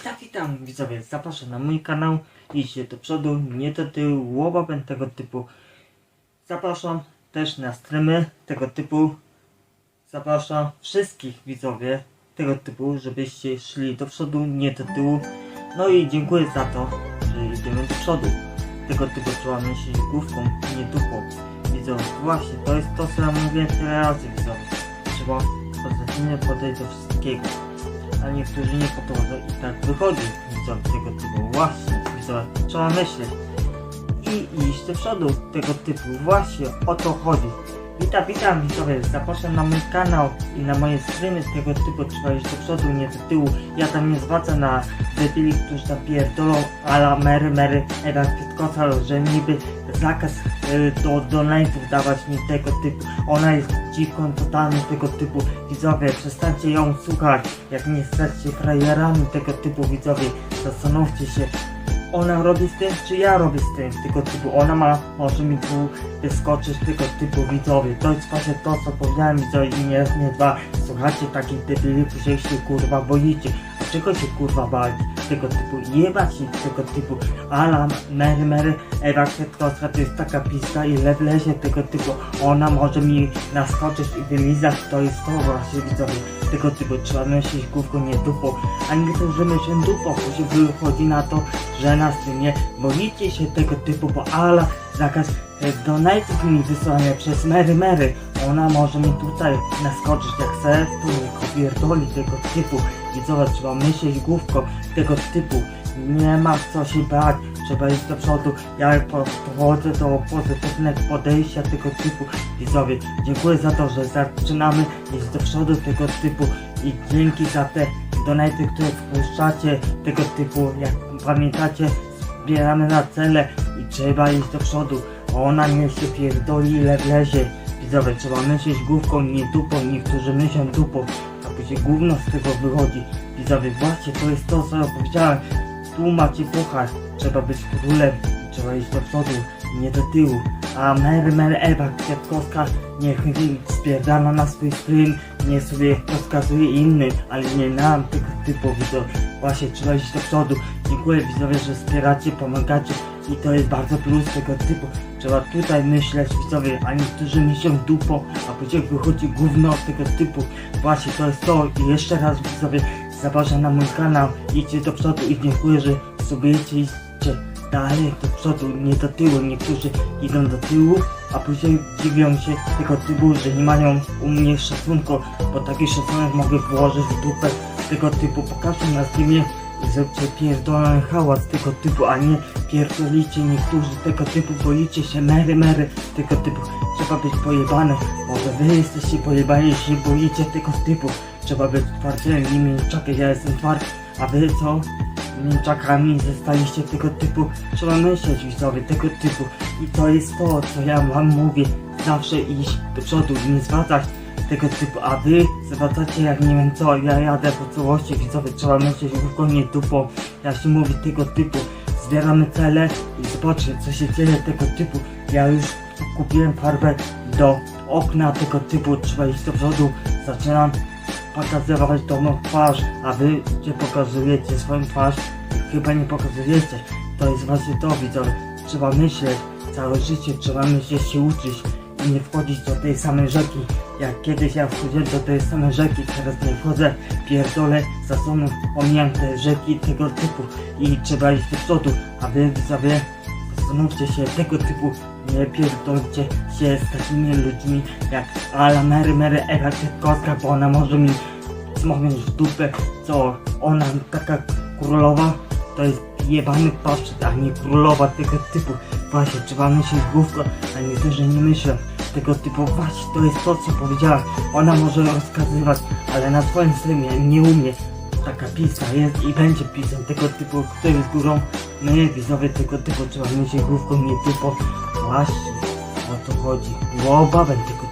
Witam, witam widzowie, zapraszam na mój kanał, idźcie do przodu, nie do tyłu, łobabem tego typu. Zapraszam też na streamy tego typu. Zapraszam wszystkich widzowie tego typu, żebyście szli do przodu, nie do tyłu. No i dziękuję za to, że idziemy do przodu. Tego typu trzeba myśleć główką, nie dupą. Widzowie, właśnie to jest to, co ja mówię tyle razy widzowie. Trzeba pozytywnie podejść do wszystkiego a niektórzy nie podchodzą i tak wychodzi widzowie tego typu. Właśnie, widzowie, trzeba myśleć i iść do przodu tego typu. Właśnie o to chodzi. Witam, witam widzowie, zapraszam na mój kanał i na moje streamy tego typu. Trzeba iść do przodu, nie do tyłu. Ja tam nie zwracam na debili, którzy tam pierdolą ala Mary Mary Ewa Kwiatkowska, że niby zakaz y, do donate'ów dawać mi tego typu. Ona jest dziką totalnie tego typu. Widzowie, przestańcie ją słuchać. Jak nie jesteście frajerami tego typu widzowie, zastanówcie się. Ona robi z tym, czy ja robię z tym tego typu. Ona ma, może mi tu wyskoczyć tego typu widzowie. To jest właśnie to, co powiedziałem widzowie i nie nie dwa. Słuchajcie takich debili, że się kurwa boicie. A czego się kurwa bać? Tego typu, jebać się tego typu. Ala, Mary, Mary, Ewa Kwiatkowska to jest taka piska i lewlezie tego typu. Ona może mi naskoczyć i wylizać, to jest to właśnie widzowie. Tego typu trzeba myśleć główką, nie dupą. A niektórzy myślą dupą, później wychodzi na to, że nas nie boicie się tego typu, bo Ala zakaz donate'ów mi wysłania przez Mary Mary. Ona może mi tutaj naskoczyć jak to niech opierdoli tego typu. Widzowie, trzeba myśleć główką tego typu. Nie ma co się bać, trzeba iść do przodu. Ja po- podchodzę do pozytywnego podejścia tego typu. Widzowie, dziękuję za to, że zaczynamy iść do przodu tego typu i dzięki za te donaty, które wpuszczacie tego typu, jak pamiętacie, zbieramy na cele i trzeba iść do przodu. Ona nie się pierdoli ile wlezie. Widzowie, trzeba myśleć główką, nie dupą. Niektórzy myślą dupą, później gówno z tego wychodzi. Widzowie, właśnie to jest to, co ja powiedziałem. Tu macie puchar, trzeba być królem, trzeba iść do przodu, nie do tyłu. A Mary Mary Ewa Kwiatkowska niech spierdala na swój stream, nie sobie rozkazuje innym, ale nie nam tego typu widzowie. Właśnie trzeba iść do przodu. Dziękuję widzowie, że wspieracie, pomagacie i to jest bardzo plus tego typu. Trzeba tutaj myśleć widzowie, a niektórzy myślą dupą, a później wychodzi gówno tego typu. Właśnie to jest to i jeszcze raz widzowie zapraszam na mój kanał, idźcie do przodu i dziękuję, że subiecie idźcie dalej do przodu, nie do tyłu. Niektórzy idą do tyłu, a później dziwią się tego typu, że nie mają u mnie szacunku, bo taki szacunek mogę włożyć w dupę tego typu. Pokażę na i zróbcie pierdolony hałas tego typu, a nie pierdolicie niektórzy tego typu, boicie się mery mery tego typu. Trzeba być pojebane, może wy jesteście pojebani, jeśli boicie tego typu. Trzeba być twardzielem, nie mięczakiem, ja jestem twardy, a wy co? Mięczakami zostaliście tego typu, trzeba myśleć widzowie tego typu i to jest to, co ja wam mówię, zawsze iść do przodu, nie zwracać tego typu, a wy jak nie wiem co, ja jadę po całości widzowie, trzeba myśleć główką, nie dupą, ja się mówi tego typu, zbieramy cele i zobaczcie co się dzieje tego typu, ja już kupiłem farbę do okna tego typu, trzeba iść do przodu, zaczynam pokazywać tą twarz, a wy gdzie pokazujecie swoją twarz, chyba nie pokazujecie. To jest właśnie to widzowie. Trzeba myśleć, całe życie trzeba myśleć, się uczyć i nie wchodzić do tej samej rzeki. Jak kiedyś ja wchodziłem do tej samej rzeki, teraz nie wchodzę, pierdolę, zasunę, omijam te rzeki tego typu. I trzeba iść do przodu, a wy widzowie zastanówcie się tego typu, nie pierdolcie się z takimi ludźmi jak Ala Mary Mary Ewa Kwiatkowska, bo ona może mi smognąć w dupę, co ona taka królowa, to jest jebany paszczyk, a nie królowa tego typu. Właśnie, trzeba myśleć główką, a niektórzy nie myślą tego typu. Właśnie, to jest to, co powiedziałem. Ona może rozkazywać, ale na swoim streamie nie umie. Taka pisa jest i będzie pisem tego typu, który jest górą. My, widzowie tego typu, trzeba myśleć główką, nie typu. Właśnie, o to chodzi. Łobawem tego